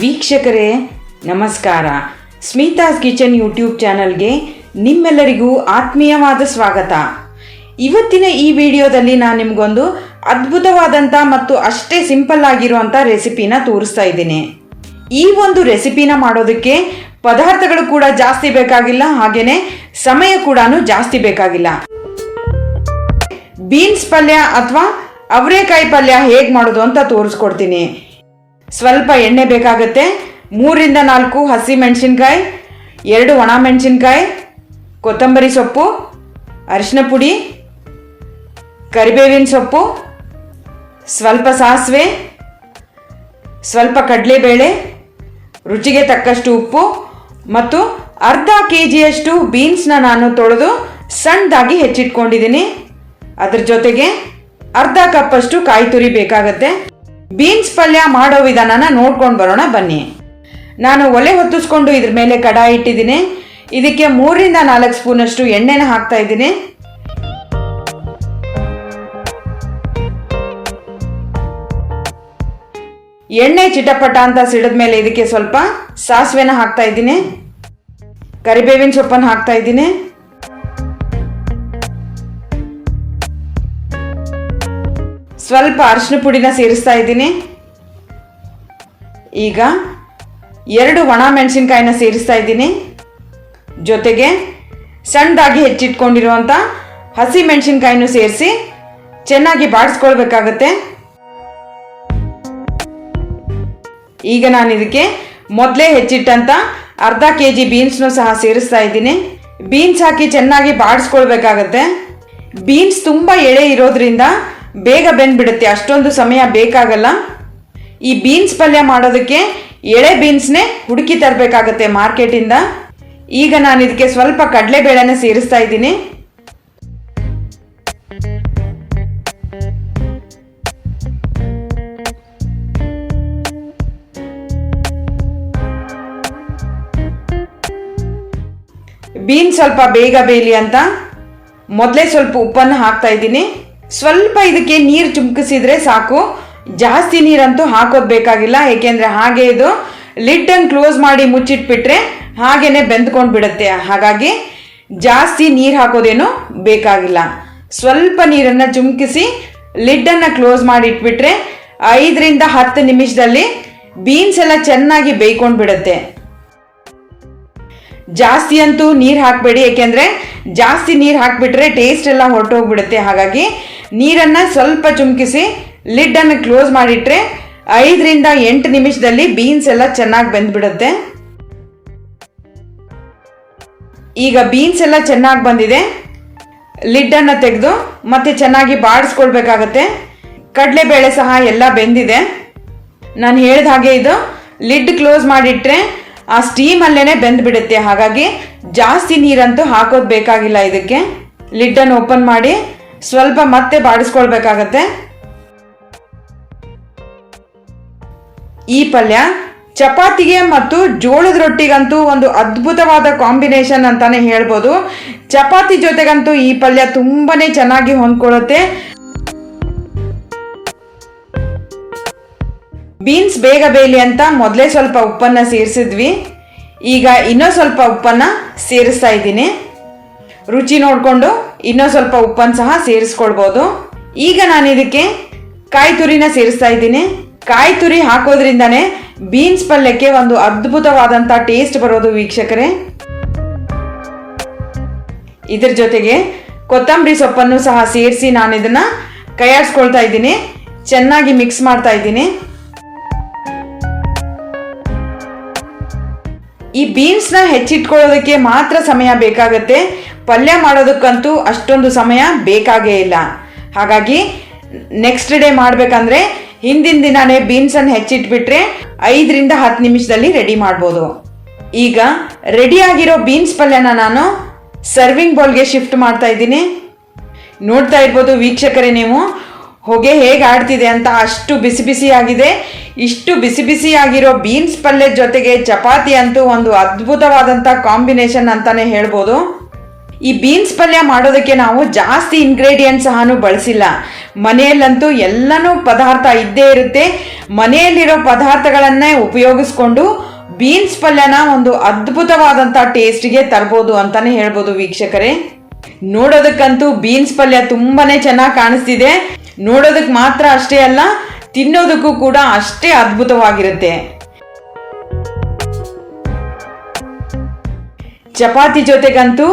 ವೀಕ್ಷಕರೇ, ನಮಸ್ಕಾರ. Smitha's kitchen YouTube ಚಾನಲ್ಗೆ ನಿಮ್ಮೆಲ್ಲರಿಗೂ ಆತ್ಮೀಯವಾದ ಸ್ವಾಗತ. ಇವತ್ತಿನ ಈ ವಿಡಿಯೋದಲ್ಲಿ ನಾನು ನಿಮಗೊಂದು ಅದ್ಭುತವಾದಂಥ ಮತ್ತು ಅಷ್ಟೇ ಸಿಂಪಲ್ ಆಗಿರುವಂಥ ರೆಸಿಪಿನ ತೋರಿಸ್ತಾ ಇದ್ದೀನಿ. ಈ ಒಂದು ರೆಸಿಪಿನ ಮಾಡೋದಕ್ಕೆ ಪದಾರ್ಥಗಳು ಕೂಡ ಜಾಸ್ತಿ ಬೇಕಾಗಿಲ್ಲ ಹಾಗೆಯೇ ಸಮಯ ಕೂಡ ಜಾಸ್ತಿ ಬೇಕಾಗಿಲ್ಲ. ಬೀನ್ಸ್ ಪಲ್ಯ ಅಥವಾ ಅವರೆಕಾಯಿ ಪಲ್ಯ ಹೇಗೆ ಮಾಡೋದು ಅಂತ ತೋರಿಸ್ಕೊಡ್ತೀನಿ. ಸ್ವಲ್ಪ ಎಣ್ಣೆ ಬೇಕಾಗುತ್ತೆ. ಮೂರಿಂದ ನಾಲ್ಕು ಹಸಿ ಮೆಣಸಿನ್ಕಾಯಿ, ಎರಡು ಒಣ ಮೆಣಸಿನ್ಕಾಯಿ, ಕೊತ್ತಂಬರಿ ಸೊಪ್ಪು, ಅರಿಶಿನ ಪುಡಿ, ಕರಿಬೇವಿನ ಸೊಪ್ಪು, ಸ್ವಲ್ಪ ಸಾಸಿವೆ, ಸ್ವಲ್ಪ ಕಡಲೆಬೇಳೆ, ರುಚಿಗೆ ತಕ್ಕಷ್ಟು ಉಪ್ಪು ಮತ್ತು ಅರ್ಧ ಕೆ ಜಿಯಷ್ಟು ಬೀನ್ಸ್ನ ನಾನು ತೊಳೆದು ಸಣ್ಣದಾಗಿ ಹೆಚ್ಚಿಟ್ಕೊಂಡಿದ್ದೀನಿ. ಅದ್ರ ಜೊತೆಗೆ ಅರ್ಧ ಕಪ್ಪಷ್ಟು ಕಾಯಿ ತುರಿ ಬೇಕಾಗತ್ತೆ. ಬೀನ್ಸ್ ಪಲ್ಯ ಮಾಡೋ ವಿಧಾನನ ನೋಡ್ಕೊಂಡು ಬರೋಣ ಬನ್ನಿ. ನಾನು ಒಲೆ ಹೊತ್ತಿಸ್ಕೊಂಡು ಇದ್ರ ಮೇಲೆ ಕಡಾಯಿ ಇಟ್ಟಿದ್ದೀನಿ. ಇದಕ್ಕೆ ಮೂರಿಂದ ನಾಲ್ಕು ಸ್ಪೂನಷ್ಟು ಎಣ್ಣೆನ ಹಾಕ್ತಾ ಇದ್ದೀನಿ. ಎಣ್ಣೆ ಚಿಟಪಟ ಅಂತ ಸಿಡಿದ ಮೇಲೆ ಇದಕ್ಕೆ ಸ್ವಲ್ಪ ಸಾಸಿವೆನ ಹಾಕ್ತಾ ಇದ್ದೀನಿ. ಕರಿಬೇವಿನ ಸೊಪ್ಪನ್ನು ಹಾಕ್ತಾ ಇದ್ದೀನಿ. ಸ್ವಲ್ಪ ಅರಿಶಿನ ಪುಡಿನ ಸೇರಿಸ್ತಾ ಇದ್ದೀನಿ. ಈಗ ಎರಡು ಒಣ ಮೆಣಸಿನ್ಕಾಯಿನ ಸೇರಿಸ್ತಾ ಇದ್ದೀನಿ. ಜೊತೆಗೆ ಸಣ್ಣದಾಗಿ ಹೆಚ್ಚಿಟ್ಕೊಂಡಿರುವಂಥ ಹಸಿ ಮೆಣಸಿನ್ಕಾಯಿನೂ ಸೇರಿಸಿ ಚೆನ್ನಾಗಿ ಬಾಡಿಸ್ಕೊಳ್ಬೇಕಾಗತ್ತೆ. ಈಗ ನಾನು ಇದಕ್ಕೆ ಮೊದಲೇ ಹೆಚ್ಚಿಟ್ಟಂಥ ಅರ್ಧ ಕೆ ಜಿ ಬೀನ್ಸ್ನು ಸಹ ಸೇರಿಸ್ತಾ ಇದ್ದೀನಿ. ಬೀನ್ಸ್ ಹಾಕಿ ಚೆನ್ನಾಗಿ ಬಾಡಿಸ್ಕೊಳ್ಬೇಕಾಗತ್ತೆ. ಬೀನ್ಸ್ ತುಂಬ ಎಳೆ ಇರೋದ್ರಿಂದ ಬೇಗ ಬೆಂದ್ಬಿಡುತ್ತೆ. ಅಷ್ಟೊಂದು ಸಮಯ ಬೇಕಾಗಲ್ಲ. ಈ ಬೀನ್ಸ್ ಪಲ್ಯ ಮಾಡೋದಕ್ಕೆ ಎಳೆ ಬೀನ್ಸ್ನೇ ಹುಡುಕಿ ತರಬೇಕಾಗತ್ತೆ ಮಾರ್ಕೆಟಿಂದ. ಈಗ ನಾನು ಇದಕ್ಕೆ ಸ್ವಲ್ಪ ಕಡಲೆಬೇಳೆನ ಸೇರಿಸ್ತಾ ಇದ್ದೀನಿ. ಬೀನ್ಸ್ ಸ್ವಲ್ಪ ಬೇಗ ಬೇಯಲಿ ಅಂತ. ಮೊದಲೇ ಸ್ವಲ್ಪ ಉಪ್ಪನ್ನು ಹಾಕ್ತಾ ಇದ್ದೀನಿ. ಸ್ವಲ್ಪ ಇದಕ್ಕೆ ನೀರು ಚುಮ್ಕಿಸಿದ್ರೆ ಸಾಕು. ಜಾಸ್ತಿ ನೀರಂತೂ ಹಾಕೋದು ಬೇಕಾಗಿಲ್ಲ. ಏಕೆಂದರೆ ಹಾಗೆ ಇದು ಲಿಡ್ಡನ್ನು ಕ್ಲೋಸ್ ಮಾಡಿ ಮುಚ್ಚಿಟ್ಬಿಟ್ರೆ ಹಾಗೇನೆ ಬೆಂದ್ಕೊಂಡು ಬಿಡುತ್ತೆ. ಹಾಗಾಗಿ ಜಾಸ್ತಿ ನೀರು ಹಾಕೋದೇನು ಬೇಕಾಗಿಲ್ಲ. ಸ್ವಲ್ಪ ನೀರನ್ನು ಚುಮ್ಕಿಸಿ ಲಿಡ್ಡನ್ನು ಕ್ಲೋಸ್ ಮಾಡಿ ಇಟ್ಬಿಟ್ರೆ ಐದರಿಂದ ಹತ್ತು ನಿಮಿಷದಲ್ಲಿ ಬೀನ್ಸ್ ಎಲ್ಲ ಚೆನ್ನಾಗಿ ಬೇಯ್ಕೊಂಡು ಬಿಡುತ್ತೆ. ಜಾಸ್ತಿ ಅಂತೂ ನೀರು ಹಾಕಬೇಡಿ. ಏಕೆಂದರೆ ಜಾಸ್ತಿ ನೀರು ಹಾಕಿಬಿಟ್ರೆ ಟೇಸ್ಟ್ ಎಲ್ಲ ಹೊರಟೋಗ್ಬಿಡುತ್ತೆ. ಹಾಗಾಗಿ ನೀರನ್ನು ಸ್ವಲ್ಪ ಚುಮ್ಕಿಸಿ ಲಿಡ್ಡನ್ನು ಕ್ಲೋಸ್ ಮಾಡಿಟ್ರೆ ಐದರಿಂದ ಎಂಟು ನಿಮಿಷದಲ್ಲಿ ಬೀನ್ಸ್ ಎಲ್ಲ ಚೆನ್ನಾಗಿ ಬೆಂದ್ಬಿಡುತ್ತೆ. ಈಗ ಬೀನ್ಸ್ ಎಲ್ಲ ಚೆನ್ನಾಗಿ ಬಂದಿದೆ. ಲಿಡ್ಡನ್ನು ತೆಗೆದು ಮತ್ತೆ ಚೆನ್ನಾಗಿ ಬಾಡಿಸ್ಕೊಳ್ಬೇಕಾಗತ್ತೆ. ಕಡಲೆಬೇಳೆ ಸಹ ಎಲ್ಲ ಬೆಂದಿದೆ. ನಾನು ಹೇಳಿದ ಹಾಗೆ ಇದು ಲಿಡ್ ಕ್ಲೋಸ್ ಮಾಡಿಟ್ರೆ ಆ ಸ್ಟೀಮಲ್ಲೇ ಬೆಂದ್ಬಿಡುತ್ತೆ. ಹಾಗಾಗಿ ಜಾಸ್ತಿ ನೀರಂತೂ ಹಾಕೋದು ಬೇಕಾಗಿಲ್ಲ ಇದಕ್ಕೆ. ಲಿಡ್ಡನ್ನು ಓಪನ್ ಮಾಡಿ ಸ್ವಲ್ಪ ಮತ್ತೆ ಬಾಡಿಸ್ಕೊಳ್ಬೇಕಾಗತ್ತೆ. ಈ ಪಲ್ಯ ಚಪಾತಿಗೆ ಮತ್ತು ಜೋಳದ ರೊಟ್ಟಿಗಂತೂ ಒಂದು ಅದ್ಭುತವಾದ ಕಾಂಬಿನೇಷನ್ ಅಂತಾನೆ ಹೇಳ್ಬೋದು. ಚಪಾತಿ ಜೊತೆಗಂತೂ ಈ ಪಲ್ಯ ತುಂಬಾನೇ ಚೆನ್ನಾಗಿ ಹೊಂದ್ಕೊಳ್ಳುತ್ತೆ. ಬೀನ್ಸ್ ಬೇಗ ಬೇಯಲಿ ಅಂತ ಮೊದಲೇ ಸ್ವಲ್ಪ ಉಪ್ಪನ್ನು ಸೇರಿಸಿದ್ವಿ. ಈಗ ಇನ್ನೂ ಸ್ವಲ್ಪ ಉಪ್ಪನ್ನು ಸೇರಿಸ್ತಾ ಇದ್ದೀನಿ. ರುಚಿ ನೋಡಿಕೊಂಡು ಇನ್ನೂ ಸ್ವಲ್ಪ ಉಪ್ಪನ್ನು ಸಹ ಸೇರಿಸ್ಕೊಳ್ಬೋದು. ಈಗ ನಾನು ಇದಕ್ಕೆ ಕಾಯಿ ತುರಿನ ಸೇರಿಸ್ತಾ ಇದ್ದೀನಿ. ಕಾಯಿ ತುರಿ ಹಾಕೋದ್ರಿಂದನೇ ಬೀನ್ಸ್ ಪಲ್ಯಕ್ಕೆ ಒಂದು ಅದ್ಭುತವಾದಂಥ ಟೇಸ್ಟ್ ಬರೋದು ವೀಕ್ಷಕರೇ. ಇದ್ರ ಜೊತೆಗೆ ಕೊತ್ತಂಬರಿ ಸೊಪ್ಪನ್ನು ಸಹ ಸೇರಿಸಿ ನಾನು ಇದನ್ನ ಕೈಯಾಡಿಸ್ಕೊಳ್ತಾ ಇದ್ದೀನಿ. ಚೆನ್ನಾಗಿ ಮಿಕ್ಸ್ ಮಾಡ್ತಾ ಇದ್ದೀನಿ. ಈ ಬೀನ್ಸ್ನ ಹೆಚ್ಚಿಟ್ಕೊಳ್ಳೋದಕ್ಕೆ ಮಾತ್ರ ಸಮಯ ಬೇಕಾಗತ್ತೆ. ಪಲ್ಯ ಮಾಡೋದಕ್ಕಂತೂ ಅಷ್ಟೊಂದು ಸಮಯ ಬೇಕಾಗೇ ಇಲ್ಲ. ಹಾಗಾಗಿ ನೆಕ್ಸ್ಟ್ ಡೇ ಮಾಡಬೇಕಂದ್ರೆ ಹಿಂದಿನ ದಿನಾನೇ ಬೀನ್ಸನ್ನು ಹೆಚ್ಚಿಟ್ಬಿಟ್ರೆ ಐದರಿಂದ ಹತ್ತು ನಿಮಿಷದಲ್ಲಿ ರೆಡಿ ಮಾಡ್ಬೋದು. ಈಗ ರೆಡಿ ಆಗಿರೋ ಬೀನ್ಸ್ ಪಲ್ಯನ ನಾನು ಸರ್ವಿಂಗ್ ಬೌಲ್ಗೆ ಶಿಫ್ಟ್ ಮಾಡ್ತಾ ಇದ್ದೀನಿ. ನೋಡ್ತಾ ಇರ್ಬೋದು ವೀಕ್ಷಕರೇ ನೀವು, ಹೊಗೆ ಹೇಗೆ ಆಡ್ತಿದೆ ಅಂತ ಅಷ್ಟು ಬಿಸಿ ಬಿಸಿಯಾಗಿದೆ ಇಷ್ಟು ಬಿಸಿ ಬಿಸಿ ಆಗಿರೋ ಬೀನ್ಸ್ ಪಲ್ಯದ ಜೊತೆಗೆ ಚಪಾತಿ ಅಂತೂ ಒಂದು ಅದ್ಭುತವಾದಂಥ ಕಾಂಬಿನೇಷನ್ ಅಂತಲೇ ಹೇಳ್ಬೋದು. ಈ ಬೀನ್ಸ್ ಪಲ್ಯ ಮಾಡೋದಕ್ಕೆ ನಾವು ಜಾಸ್ತಿ ಇಂಗ್ರೀಡಿಯೆಂಟ್ಸ್ ಸಹನು ಬಳಸಿಲ್ಲ. ಮನೆಯಲ್ಲಂತೂ ಎಲ್ಲನೂ ಪದಾರ್ಥ ಇದ್ದೇ ಇರುತ್ತೆ. ಮನೆಯಲ್ಲಿರೋ ಪದಾರ್ಥಗಳನ್ನೇ ಉಪಯೋಗಿಸ್ಕೊಂಡು ಬೀನ್ಸ್ ಪಲ್ಯನ ಒಂದು ಅದ್ಭುತವಾದಂಥ ಟೇಸ್ಟ್ಗೆ ತರ್ಬೋದು ಅಂತಾನೆ ಹೇಳ್ಬೋದು ವೀಕ್ಷಕರೇ. ನೋಡೋದಕ್ಕಂತೂ ಬೀನ್ಸ್ ಪಲ್ಯ ತುಂಬಾನೇ ಚೆನ್ನಾಗಿ ಕಾಣಿಸ್ತಿದೆ. ನೋಡೋದಕ್ಕೆ ಮಾತ್ರ ಅಷ್ಟೇ ಅಲ್ಲ, ತಿನ್ನೋದಕ್ಕೂ ಕೂಡ ಅಷ್ಟೇ ಅದ್ಭುತವಾಗಿರುತ್ತೆ. ಚಪಾತಿ ಜೊತೆಗಂತೂ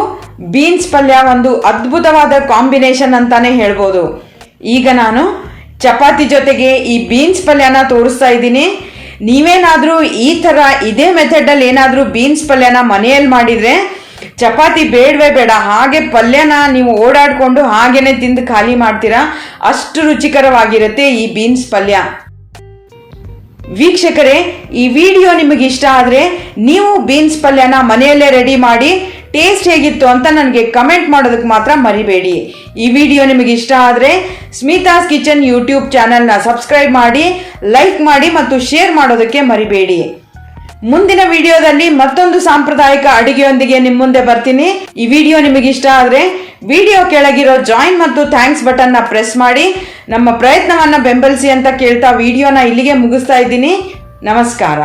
ಬೀನ್ಸ್ ಪಲ್ಯ ಒಂದು ಅದ್ಭುತವಾದ ಕಾಂಬಿನೇಷನ್ ಅಂತಾನೆ ಹೇಳ್ಬೋದು. ಈಗ ನಾನು ಚಪಾತಿ ಜೊತೆಗೆ ಈ ಬೀನ್ಸ್ ಪಲ್ಯನ ತೋರಿಸ್ತಾ ಇದ್ದೀನಿ. ನೀವೇನಾದರೂ ಈ ಥರ ಇದೇ ಮೆಥಡಲ್ಲಿ ಏನಾದರೂ ಬೀನ್ಸ್ ಪಲ್ಯನ ಮನೆಯಲ್ಲಿ ಮಾಡಿದರೆ ಚಪಾತಿ ಬೇಡವೇ ಬೇಡ, ಹಾಗೆ ಪಲ್ಯನ ನೀವು ಓಡಾಡಿಕೊಂಡು ಹಾಗೇನೆ ತಿಂದು ಖಾಲಿ ಮಾಡ್ತೀರಾ, ಅಷ್ಟು ರುಚಿಕರವಾಗಿರುತ್ತೆ ಈ ಬೀನ್ಸ್ ಪಲ್ಯ. ವೀಕ್ಷಕರೇ, ಈ ವಿಡಿಯೋ ನಿಮಗೆ ಇಷ್ಟ ಆದರೆ ನೀವು ಬೀನ್ಸ್ ಪಲ್ಯನ ಮನೆಯಲ್ಲೇ ರೆಡಿ ಮಾಡಿ ಟೇಸ್ಟ್ ಹೇಗಿತ್ತು ಅಂತ ನನಗೆ ಕಮೆಂಟ್ ಮಾಡೋದಕ್ಕೆ ಮಾತ್ರ ಮರಿಬೇಡಿ. ಈ ವಿಡಿಯೋ ನಿಮಗೆ ಇಷ್ಟ ಆದರೆ ಸ್ಮಿತಾಸ್ ಕಿಚನ್ ಯೂಟ್ಯೂಬ್ ಚಾನಲ್ನ ಸಬ್ಸ್ಕ್ರೈಬ್ ಮಾಡಿ, ಲೈಕ್ ಮಾಡಿ ಮತ್ತು ಶೇರ್ ಮಾಡೋದಕ್ಕೆ ಮರಿಬೇಡಿ. ಮುಂದಿನ ವಿಡಿಯೋದಲ್ಲಿ ಮತ್ತೊಂದು ಸಾಂಪ್ರದಾಯಿಕ ಅಡಿಗೆಯೊಂದಿಗೆ ನಿಮ್ಮ ಮುಂದೆ ಬರ್ತೀನಿ. ಈ ವಿಡಿಯೋ ನಿಮಗೆ ಇಷ್ಟ ಆದರೆ ವಿಡಿಯೋ ಕೆಳಗಿರೋ ಜಾಯಿನ್ ಮತ್ತು ಥ್ಯಾಂಕ್ಸ್ ಬಟನ್ನ ಪ್ರೆಸ್ ಮಾಡಿ. ನಮ್ಮ ಪ್ರಯತ್ನವನ್ನು ಬೆಂಬಲಿಸಿ ಅಂತ ಕೇಳ್ತಾ ವಿಡಿಯೋನ ಇಲ್ಲಿಗೆ ಮುಗಿಸ್ತಾ ಇದ್ದೀನಿ. ನಮಸ್ಕಾರ.